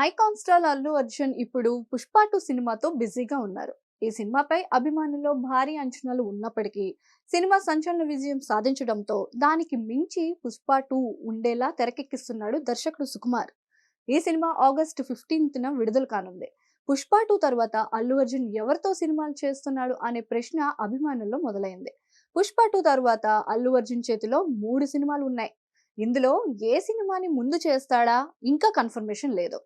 Icon star Allu Arjun ఇప్పుడు Pushpa two సినిమాతో బిజీగా ఉన్నారు. ఈ సినిమాపై అభిమానుల్లో భారీ అంచనాలు ఉన్నప్పటికీ సినిమా సంచలన విజయం సాధించడంతో దానికి మించి పుష్ప టూ ఉండేలా తెరకెక్కిస్తున్నాడు దర్శకుడు సుకుమార్. ఈ సినిమా ఆగస్టు ఫిఫ్టీన్త్న విడుదల కానుంది. పుష్ప టూ తర్వాత అల్లు అర్జున్ ఎవరితో సినిమాలు చేస్తున్నాడు అనే ప్రశ్న అభిమానుల్లో మొదలైంది. పుష్ప టూ తర్వాత అల్లు అర్జున్ చేతిలో మూడు సినిమాలు ఉన్నాయి. ఇందులో ఏ సినిమాని ముందు చేస్తాడా? ఇంకా కన్ఫర్మేషన్ లేదు.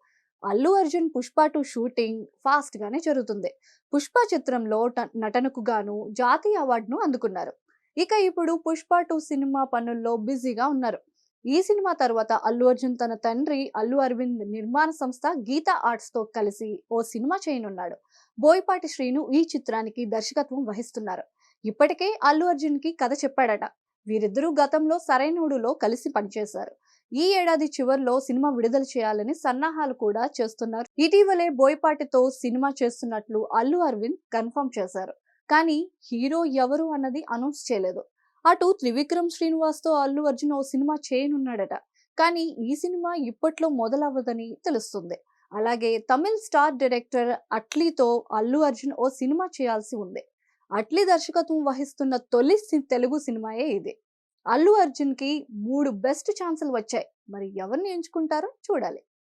Allu Arjun Pushpa two shooting fast గానే జరుగుతుంది. పుష్ప చిత్రంలో నటనకు గాను జాతీయ అవార్డును అందుకున్నారు. ఇక ఇప్పుడు పుష్ప టూ సినిమా పనుల్లో బిజీగా ఉన్నారు. ఈ సినిమా తర్వాత అల్లు అర్జున్ తన తండ్రి అల్లు అరవింద్ నిర్మాణ సంస్థ గీతా ఆర్ట్స్తో కలిసి ఓ సినిమా చేయనున్నాడు. బోయపాటి శ్రీను ఈ చిత్రానికి దర్శకత్వం వహిస్తున్నారు. ఇప్పటికే అల్లు అర్జున్కి కథ చెప్పాడట. వీరిద్దరూ గతంలో సరైనడులో కలిసి పనిచేశారు. ఈ ఏడాది చివర్లో సినిమా విడుదల చేయాలని సన్నాహాలు కూడా చేస్తున్నారు. ఇటీవలే బోయపాటితో సినిమా చేస్తున్నట్లు అల్లు అరవింద్ కన్ఫర్మ్ చేశారు. కానీ హీరో ఎవరు అన్నది అనౌన్స్ చేయలేదు. అటు త్రివిక్రమ్ శ్రీనివాస్తో అల్లు అర్జున్ ఓ సినిమా చేయనున్నాడట. కానీ ఈ సినిమా ఇప్పట్లో మొదలవ్వదని తెలుస్తుంది. అలాగే తమిళ్ స్టార్ డైరెక్టర్ అట్లీతో అల్లు అర్జున్ ఓ సినిమా చేయాల్సి ఉంది. అట్లీ దర్శకత్వం వహిస్తున్న తొలి తెలుగు సినిమాయే ఇది. అల్లు అర్జున్కి మూడు బెస్ట్ ఛాన్సులు వచ్చాయి. మరి ఎవరిని ఎంచుకుంటారో చూడాలి.